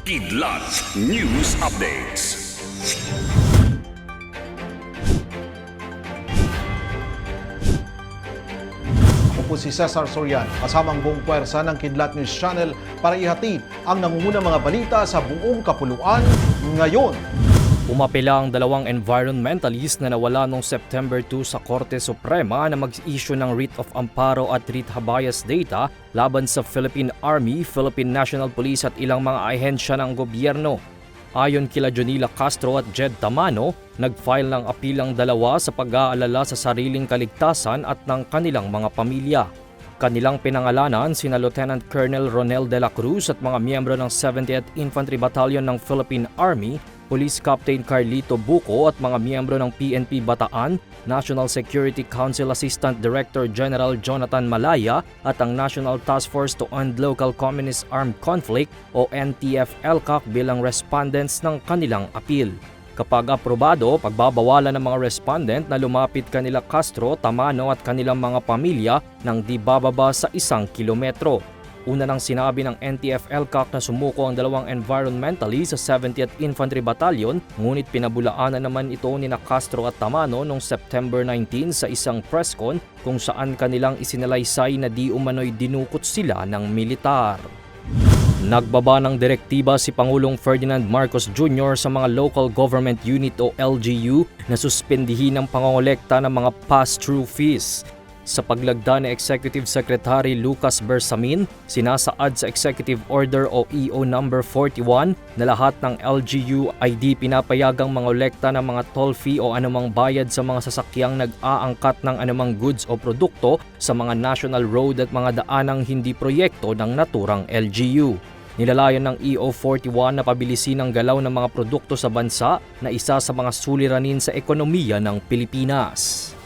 Kidlat News Updates. Ako po si Cesar Sorian, kasamang buong puwersa ng Kidlat News Channel para ihatid ang nangungunang mga balita sa buong kapuluan ngayon. Umapela ang dalawang environmentalist na nawala noong September 2 sa Korte Suprema na mag-issue ng writ of amparo at writ habeas data laban sa Philippine Army, Philippine National Police at ilang mga ahensya ng gobyerno. Ayon kila Jonila Castro at Jed Tamano, nag-file ng appeal ang dalawa sa pag-aalala sa sariling kaligtasan at ng kanilang mga pamilya. Kanilang pinangalanan sina Lieutenant Colonel Ronel de la Cruz at mga miyembro ng 70th Infantry Battalion ng Philippine Army, Police Captain Carlito Buco at mga miyembro ng PNP Bataan, National Security Council Assistant Director General Jonathan Malaya at ang National Task Force to End Local Communist Armed Conflict o NTF-ELCAC bilang respondents ng kanilang appeal. Kapag aprobado, pagbabawalan ng mga respondent na lumapit kanila Castro, Tamano at kanilang mga pamilya ng di bababa sa isang kilometro. Una nang sinabi ng NTF-ELCAC na sumuko ang dalawang environmentalist sa 70th Infantry Battalion, ngunit pinabulaanan naman ito ni na Castro at Tamano noong September 19 sa isang press con kung saan kanilang isinalaysay na di umano'y dinukot sila ng militar. Nagbaba ng direktiba si Pangulong Ferdinand Marcos Jr. sa mga local government unit o LGU na suspendihin ang pangongolekta ng mga pass-through fees. Sa paglagda ni Executive Secretary Lucas Bersamin, sinasaad sa Executive Order o EO number 41 na lahat ng LGU ay di pinapayagang mangolekta ng mga toll fee o anumang bayad sa mga sasakyang nag-aangkat ng anumang goods o produkto sa mga national road at mga daanang hindi proyekto ng naturang LGU. Nilalayan ng EO41 na pabilisin ang galaw ng mga produkto sa bansa na isa sa mga suliranin sa ekonomiya ng Pilipinas.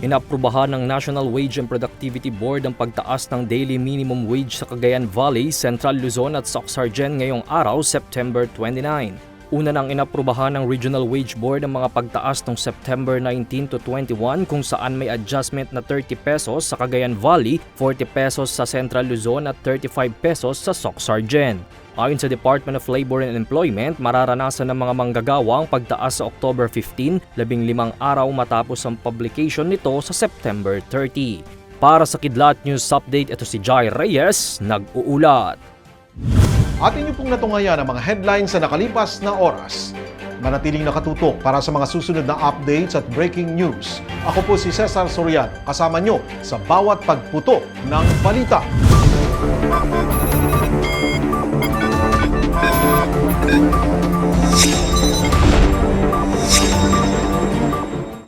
Inaprubahan ng National Wage and Productivity Board ang pagtaas ng daily minimum wage sa Cagayan Valley, Central Luzon at Soxargen ngayong araw, September 29. Una nang inaprubahan ng Regional Wage Board ang mga pagtaas noong September 19 to 21 kung saan may adjustment na 30 pesos sa Cagayan Valley, 40 pesos sa Central Luzon at 35 pesos sa Soxargen. Ayon sa Department of Labor and Employment, mararanasan ng mga manggagawa ang pagtaas sa October 15, labing limang araw matapos ang publication nito sa September 30. Para sa Kidlat News Update, ito si Jai Reyes, nag-uulat. At inyo pong natungayan ang mga headlines sa nakalipas na oras. Manatiling nakatutok para sa mga susunod na updates at breaking news. Ako po si Cesar Sorian, kasama nyo sa bawat pagputo ng balita.